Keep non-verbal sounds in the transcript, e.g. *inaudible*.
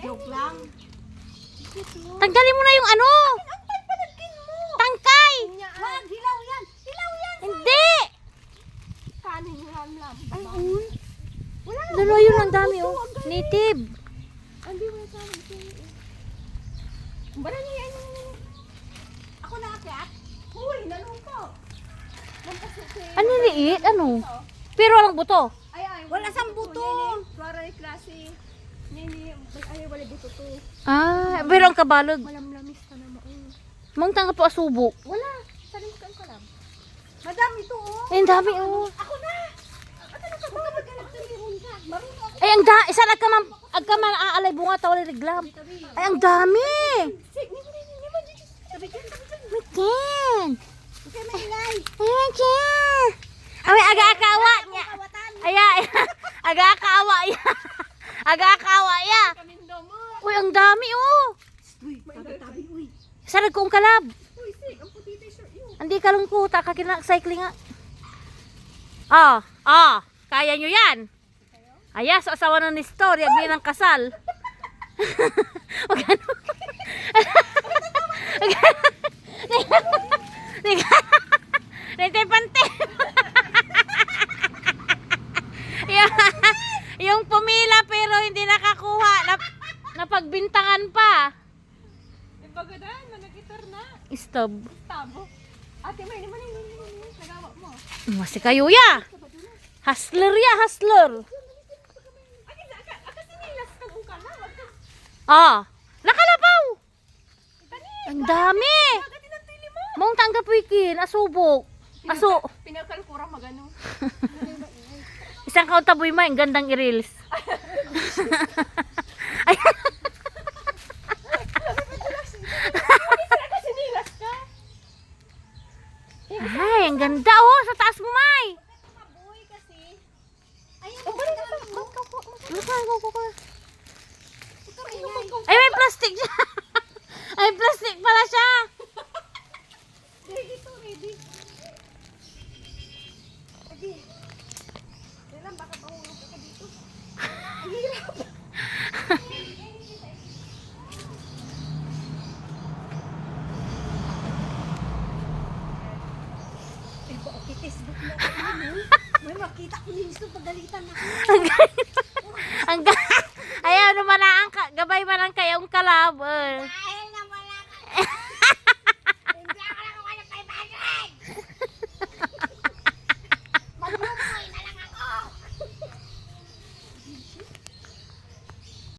Joke lang. Tanggalin mo na yung ano. Tangkay. Wag, hilaw yan. Hilaw yan. Hindi. Kanin yung lamlam. Ay, uy. Wala na. Dalawa yun ang dami oh. Native. Hindi mo sa amin. Bara niya yan. Ako na akyat. Huy. Nampasuki. Ano liit? Ano? Pero walang buto. Wala sang buto. Para ni klase. Nini, ay, wala buto to. Ah, pero ang kabalog. Malamlamis ka na maun. Mong tanga po asubok. Wala. Salim ka ka lang. Madam, ito oh. Ang dami oh. Ako na. Ano ka? Ka. Ay, ang da, isa lang ka man, agka man aalay bunga tawali reglam. Ay, ang dami. Ka, ka. Mitin. Maingay. Ay, mitin. Ay, aga-akawa niya. Kawatan. Ay, ay, aga-akawa ya. Aga-akawa ya. Uy, ang dami oh. Uy, tabi-tabi, uy. Sarag kong kalab. Uy, sig, ang puti t-shirt yun. Hindi ka lang kuta, kakina cycling nga. Ah, ah, kaya nyo yan. Aya, sa asawa ng Nestor, yan din ang kasal. Wag ano. Wag ano. Nintay pante. yung pumila napagbintangan pa. Ibagadan, managitar na. Stop. Tabo. Ate, may naman yung nagawa mo. Masi kayo ya. Hustler ya, hustler. Ah, nakalabaw. Tani, Ang dami. Mong tanggap wikin, asubok. Aso, Pinakal ko ra magano. *laughs* isang kauntaboy mo, ang gandang i-reels. *laughs* Ay, Aka sinilas ka. ay, ang ganda oh, sa taas mo, May. Ay, may plastic siya. *laughs* Ay, plastic pala siya. Facebook na. Ano? May makita ko ni Isto, pagalitan ako. Ang galing. Ang galing. *laughs* Ayaw naman na ang gabay man ang kayong kalab. eh.